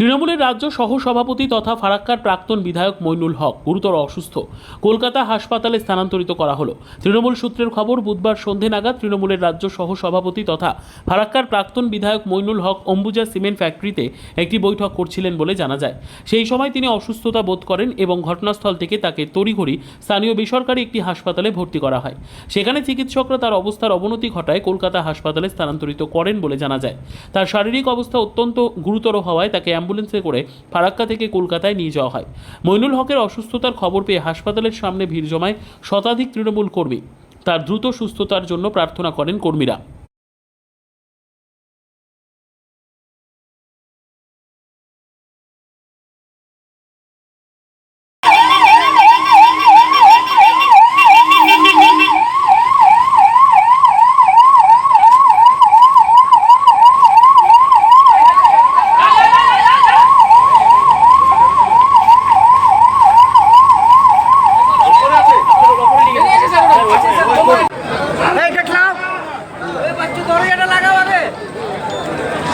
তৃণমূলের রাজ্য সহ সভাপতি তথা ফারাক্কার প্রাক্তন বিধায়ক মইনুল হক গুরুতর অসুস্থ। কলকাতা হাসপাতালে স্থানান্তরিত করা হলো। তৃণমূল সূত্রের খবর, বুধবার সন্ধে নাগাদ তৃণমূলের রাজ্য সহ সভাপতি তথা ফারাক্কার প্রাক্তন বিধায়ক মইনুল হক অম্বুজা সিমেন্ট ফ্যাক্টরিতে একটি বৈঠক করছিলেন বলে জানা যায়। সেই সময় তিনি অসুস্থতা বোধ করেন এবং ঘটনাস্থল থেকে তাকে তড়িঘড়ি স্থানীয় বেসরকারি একটি হাসপাতালে ভর্তি করা হয়। সেখানে চিকিৎসকরা তার অবস্থার অবনতি ঘটায় কলকাতা হাসপাতালে স্থানান্তরিত করেন বলে জানা যায়। তার শারীরিক অবস্থা অত্যন্ত গুরুতর হওয়ায় তাকে অ্যাম্বুলেন্সে করে ফারাক্কা থেকে কলকাতায় নিয়ে যাওয়া হয়। মইনুল হকের অসুস্থতার খবর পেয়ে হাসপাতালের সামনে ভিড় জমায় শতাধিক তৃণমূল কর্মী। তার দ্রুত সুস্থতার জন্য প্রার্থনা করেন কর্মীরা।